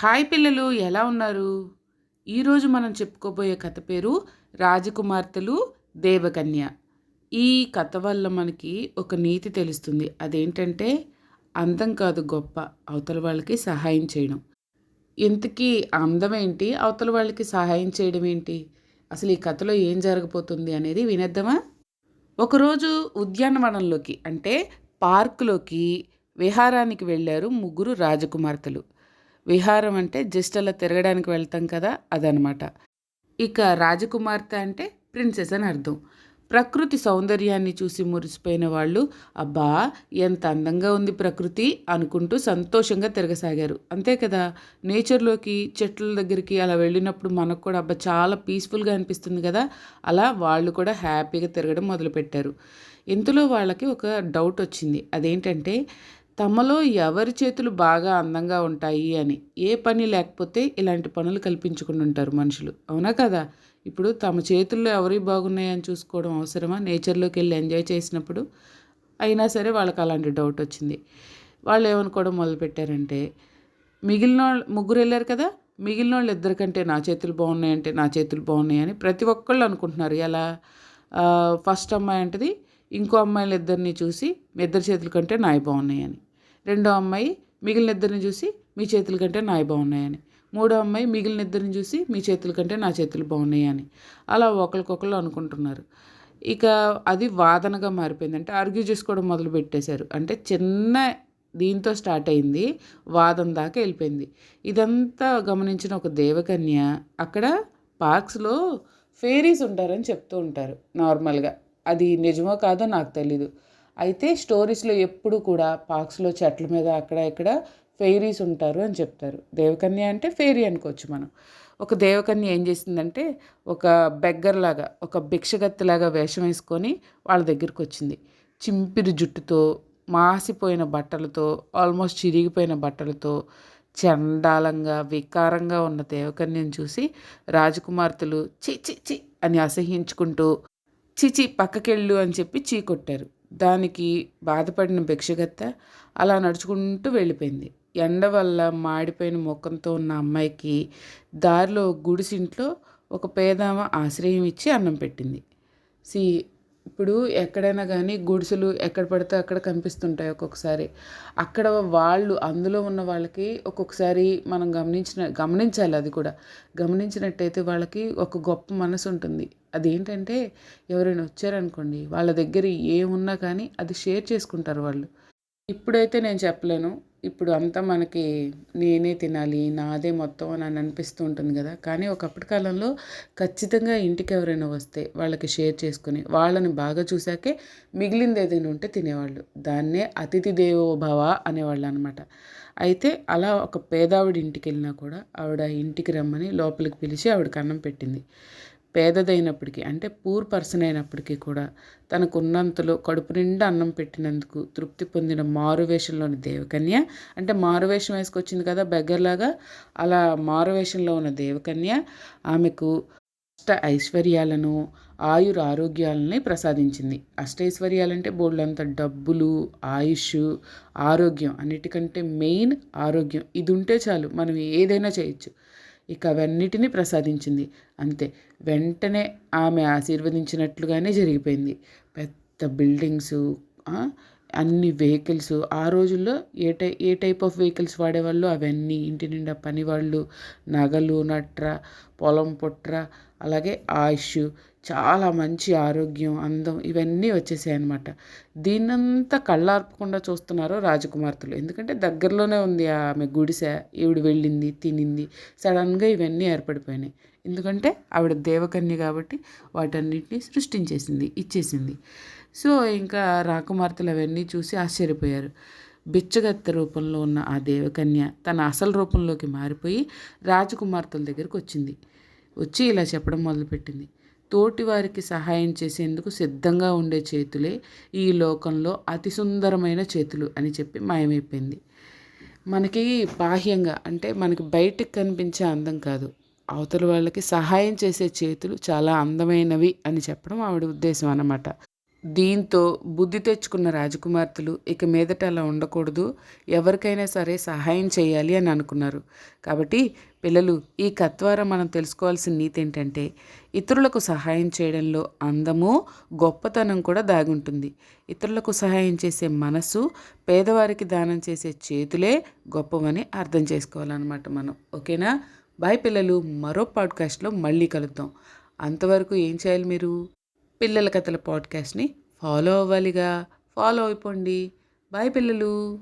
Hi పిల్లలు ఎలా ఉన్నారు? ఈరోజు మనం చెప్పుకోబోయే కథ పేరు రాజకుమార్తెలు దేవకన్య ఈ కథ వల్ల మనకి ఒక నీతి తెలుస్తుంది. అదేంటంటే అందం కాదు గొప్ప అవతల వాళ్ళకి సహాయం చేయడం. ఇంతకీ అందం ఏంటి? అవతల వాళ్ళకి సహాయం చేయడం ఏంటి? అసలు ఈ కథలో ఏం జరగబోతుంది అనేది వినేద్దామా? ఒకరోజు ఉద్యానవనంలోకి అంటే పార్కులోకి విహారానికి వెళ్ళారు ముగ్గురు రాజకుమార్తెలు. విహారం అంటే జస్ట్ అలా తిరగడానికి వెళ్తాం కదా అదనమాట ఇక రాజకుమార్తె అంటే ప్రిన్సెస్ అని అర్థం. ప్రకృతి సౌందర్యాన్ని చూసి మురిసిపోయిన వాళ్ళు అబ్బా ఎంత అందంగా ఉంది ప్రకృతి అనుకుంటూ సంతోషంగా తిరగసాగారు. అంతే కదా నేచర్లోకి చెట్ల దగ్గరికి అలా వెళ్ళినప్పుడు మనకు కూడా అబ్బా చాలా పీస్ఫుల్గా అనిపిస్తుంది కదా అలా వాళ్ళు కూడా హ్యాపీగా తిరగడం మొదలుపెట్టారు. ఇంతలో వాళ్ళకి ఒక డౌట్ వచ్చింది. అదేంటంటే తమలో ఎవరి చేతులు బాగా అందంగా ఉంటాయి అని ఏ పని లేకపోతే ఇలాంటి పనులు కల్పించుకుని ఉంటారు మనుషులు. అవునా కదా? ఇప్పుడు తమ చేతుల్లో ఎవరి బాగున్నాయని చూసుకోవడం అవసరమా? నేచర్లోకి వెళ్ళి ఎంజాయ్ చేసినప్పుడు అయినా సరే వాళ్ళకి అలాంటి డౌట్ వచ్చింది. వాళ్ళు ఏమనుకోవడం మొదలుపెట్టారంటే మిగిలిన ముగ్గురు వెళ్ళారు కదా? మిగిలిన వాళ్ళు ఇద్దరికంటే నా చేతులు బాగున్నాయంటే నా చేతులు బాగున్నాయని ప్రతి ఒక్కళ్ళు అనుకుంటున్నారు. ఎలా? ఫస్ట్ అమ్మాయి అంటది ఇంకో అమ్మాయిలు ఇద్దరిని చూసి ఇద్దరి చేతుల కంటే నాయి బాగున్నాయని రెండో అమ్మాయి మిగిలిన ఇద్దరిని చూసి మీ చేతుల కంటే నాయి బాగున్నాయని. మూడో అమ్మాయి మిగిలిన ఇద్దరిని చూసి మీ చేతుల కంటే నా చేతులు బాగున్నాయని. అలా ఒకరికొకరు అనుకుంటున్నారు. ఇక అది వాదనగా మారిపోయింది. అంటే ఆర్గ్యూ చేసుకోవడం మొదలు పెట్టేశారు. అంటే చిన్న దీంతో స్టార్ట్ అయింది. వాదం దాకా వెళ్ళిపోయింది. ఇదంతా గమనించిన ఒక దేవకన్య అక్కడ పార్క్స్లో ఫేరీస్ ఉంటారని చెప్తూ ఉంటారు నార్మల్గా. అది నిజమో కాదో నాకు తెలీదు. అయితే స్టోరీస్లో ఎప్పుడు కూడా పార్క్స్లో చెట్ల మీద అక్కడ ఇక్కడ ఫెయిరీస్ ఉంటారు అని చెప్తారు. దేవకన్య అంటే ఫెయిరీ అనుకోవచ్చు మనం. ఒక దేవకన్య ఏం చేసిందంటే ఒక బెగ్గర్లాగా ఒక భిక్షగత్తిలాగా వేషం వేసుకొని వాళ్ళ దగ్గరికి వచ్చింది. చింపిరి జుట్టుతో మాసిపోయిన బట్టలతో ఆల్మోస్ట్ చిరిగిపోయిన బట్టలతో చండాలంగా వికారంగా ఉన్న దేవకన్యను చూసి రాజకుమార్తెలు చి చి చి అని అసహించుకుంటూ చిచి పక్కకెళ్ళు అని చెప్పి చీ కొట్టారు. దానికి బాధపడిన భిక్షగత్త అలా నడుచుకుంటూ వెళ్ళిపోయింది. ఎండ వల్ల మాడిపోయిన ముఖంతో ఉన్న అమ్మాయికి దారిలో గుడిసింట్లో ఒక పేదామ ఆశ్రయం ఇచ్చి అన్నం పెట్టింది. సి ఇప్పుడు ఎక్కడైనా కానీ గుడిసెలు ఎక్కడ పడితే అక్కడ కనిపిస్తుంటాయి ఒక్కొక్కసారి. అక్కడ వాళ్ళు అందులో ఉన్న వాళ్ళకి ఒక్కొక్కసారి మనం గమనించిన గమనించాలి అది కూడా. గమనించినట్టయితే వాళ్ళకి ఒక గొప్ప మనసు ఉంటుంది. అదేంటంటే ఎవరైనా వచ్చారనుకోండి వాళ్ళ దగ్గర ఏమున్నా కానీ అది షేర్ చేసుకుంటారు వాళ్ళు. ఇప్పుడైతే నేను చెప్పలేను. ఇప్పుడు అంతా మనకి నేనే తినాలి నాదే మొత్తం అని అనిపిస్తూ ఉంటుంది కదా. కానీ ఒకప్పటి కాలంలో ఖచ్చితంగా ఇంటికి ఎవరైనా వస్తే వాళ్ళకి షేర్ చేసుకుని వాళ్ళని బాగా చూశాకే మిగిలింది ఏదైనా ఉంటే తినేవాళ్ళు. దాన్నే అతిథి దేవో భవ అనేవాళ్ళు అనమాట అయితే అలా ఒక పేదావిడి ఇంటికి వెళ్ళినా కూడా ఆవిడ ఇంటికి రమ్మని లోపలికి పిలిచి ఆవిడకి అన్నం పెట్టింది. పేదదైనప్పటికీ అంటే పూర్ పర్సన్ అయినప్పటికీ కూడా తనకున్నంతలో కడుపు నిండా అన్నం పెట్టినందుకు తృప్తి పొందిన మారువేషంలోని దేవకన్య అంటే మారువేషం వేసుకొచ్చింది కదా బెగ్గర్లాగా అలా మారువేషంలో ఉన్న దేవకన్య ఆమెకు అష్ట ఐశ్వర్యాలను ఆయుర ఆరోగ్యాలని ప్రసాదించింది. అష్టైశ్వర్యాలంటే బోళ్ళంత డబ్బులు ఆయుష్ ఆరోగ్యం అన్నిటికంటే మెయిన్ ఆరోగ్యం. ఇది ఉంటే చాలు మనం ఏదైనా చేయొచ్చు. ఇక అవన్నిటినీ ప్రసాదించింది. అంతే. వెంటనే ఆమె ఆశీర్వదించినట్లుగానే జరిగిపోయింది. పెద్ద బిల్డింగ్స్ అన్ని వెహికల్స్ ఆ రోజుల్లో ఏ టై ఏ టైప్ ఆఫ్ వెహికల్స్ వాడేవాళ్ళు? అవన్నీ ఇంటి నిండా పనివాళ్ళు నగలు నట్ర పొలం పుట్ర అలాగే ఆయుష్ చాలా మంచి ఆరోగ్యం అందం ఇవన్నీ వచ్చేసాయి అనమాట దీన్నంతా కళ్ళార్పకుండా చూస్తున్నారు రాజకుమార్తెలు. ఎందుకంటే దగ్గరలోనే ఉంది ఆమె గుడిసె ఈవిడ వెళ్ళింది తినింది. సడన్గా ఇవన్నీ ఏర్పడిపోయినాయి. ఎందుకంటే ఆవిడ దేవకన్య కాబట్టి వాటన్నిటిని సృష్టించేసింది ఇచ్చేసింది. సో ఇంకా రాకుమార్తెలు అవన్నీ చూసి ఆశ్చర్యపోయారు. బిచ్చగత్త రూపంలో ఉన్న ఆ దేవకన్య తన అసలు రూపంలోకి మారిపోయి రాజకుమార్తెల దగ్గరికి వచ్చింది. వచ్చి ఇలా చెప్పడం మొదలుపెట్టింది. తోటివారికి సహాయం చేసేందుకు సిద్ధంగా ఉండే చేతులే ఈ లోకంలో అతి సుందరమైన చేతులు అని చెప్పి మాయమైపోయింది. మనకి బాహ్యంగా అంటే మనకి బయటికి కనిపించే అందం కాదు. అవతల వాళ్ళకి సహాయం చేసే చేతులు చాలా అందమైనవి అని చెప్పడం ఆవిడ ఉద్దేశం అన్నమాట. దీంతో బుద్ధి తెచ్చుకున్న రాజకుమార్తెలు ఇక మీదట అలా ఉండకూడదు. ఎవరికైనా సరే సహాయం చేయాలి అని అనుకున్నారు. కాబట్టి పిల్లలు ఈ కథ ద్వారా మనం తెలుసుకోవాల్సిన నీతి ఏంటంటే ఇతరులకు సహాయం చేయడంలో అందము గొప్పతనం కూడా దాగుంటుంది. ఇతరులకు సహాయం చేసే మనసు పేదవారికి దానం చేసే చేతులే గొప్పవని అర్థం చేసుకోవాలన్నమాట మనం. ఓకేనా? బాయ్ పిల్లలు మరో పాడ్కాస్ట్లో మళ్ళీ కలుద్దాం. అంతవరకు ఏం చేయాలి మీరు? పిల్లల కథల పాడ్కాస్ట్ని ఫాలో అవ్వాలిగా. ఫాలో అయిపోండి. బాయ్ పిల్లలు.